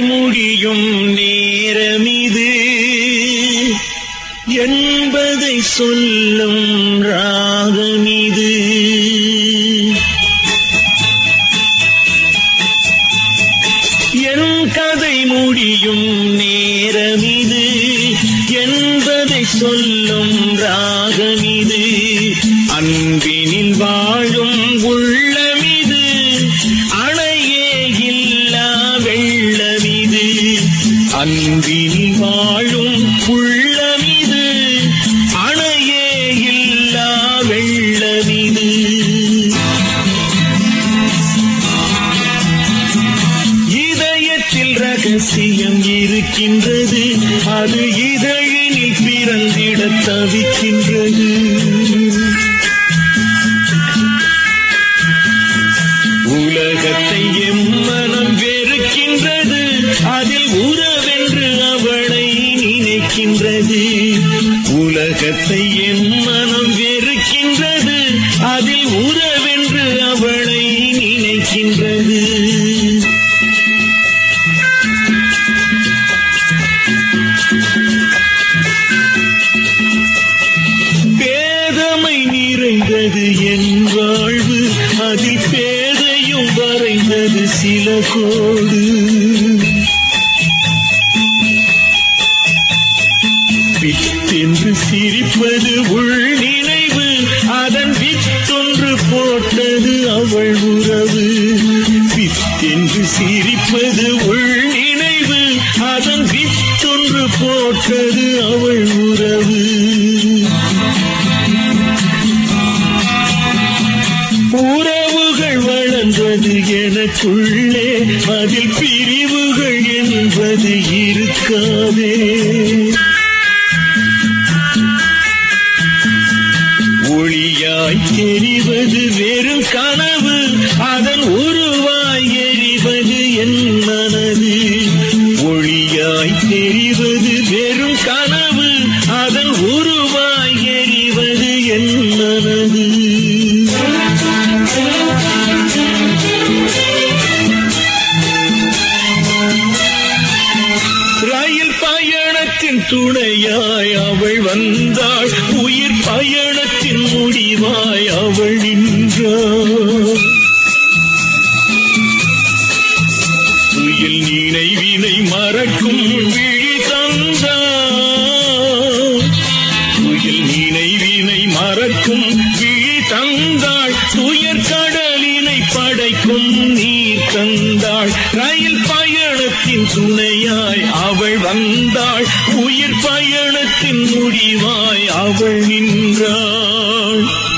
முடியும் நேரமிது. என்பதை சொல்லும் ராகமிது. என் கதை முடியும் நேரமிது. என்பதை சொல்லும் ராகமிது. அன்பினில் வாழும் உள்ள அன்பினி வாழும் உள்ளமிது அணையே இல்லா வெள்ளமிது. இதயத்தில் ரகசியம் இருக்கின்றது அது இதழினில் பிறந்திட தவிக்கின்றது. உலகத்தை எம்மனம் இருக்கின்றது உலகத்தை என் மனம் வெறுக்கின்றது. அதில் உறவென்று அவளை நினைக்கின்றது. பேதமை நிறைந்தது என் வாழ்வு. அதில் பேதையும் வரைந்தது சில கோடு. பித்தென்று சிரிப்பது உள் நினைவு. அதன் வித்தொன்று போட்டது அவள் உறவு. வித்தென்று சிரிப்பது உள் நினைவு. அதன் வித்தொன்று போட்டது அவள் உறவு. உறவுகள் வளர்ந்தது எனக்குள்ளே. அதில் பிரிவுகள் என்பது இருக்காதே. தெரிவது வெறும் கனவு. அதன் உருவாய் எறிவது என் மனது. ஒளியாய் தெரிவது வெறும் கனவு. அதன் உருவாய் எறிவது என் மனது. ரயில் பயணத்தின் துணையாய் அவள் வந்தாள். உயிர் பயணத்தின் முடிவாய் அவள் நின்றாள். துயில் நினைவினை மறக்கும் விழி தந்தாள். துயில் நினைவினை மறக்கும் விழி தந்தாள். துயர் கடலினை படைக்கும் நீர் தந்தாள். ரயில் பயணத்தின் துணையாய் அவள் வந்தாள். உயிர் பயணத்தின் முடிவாய் அவள் நின்றாள்.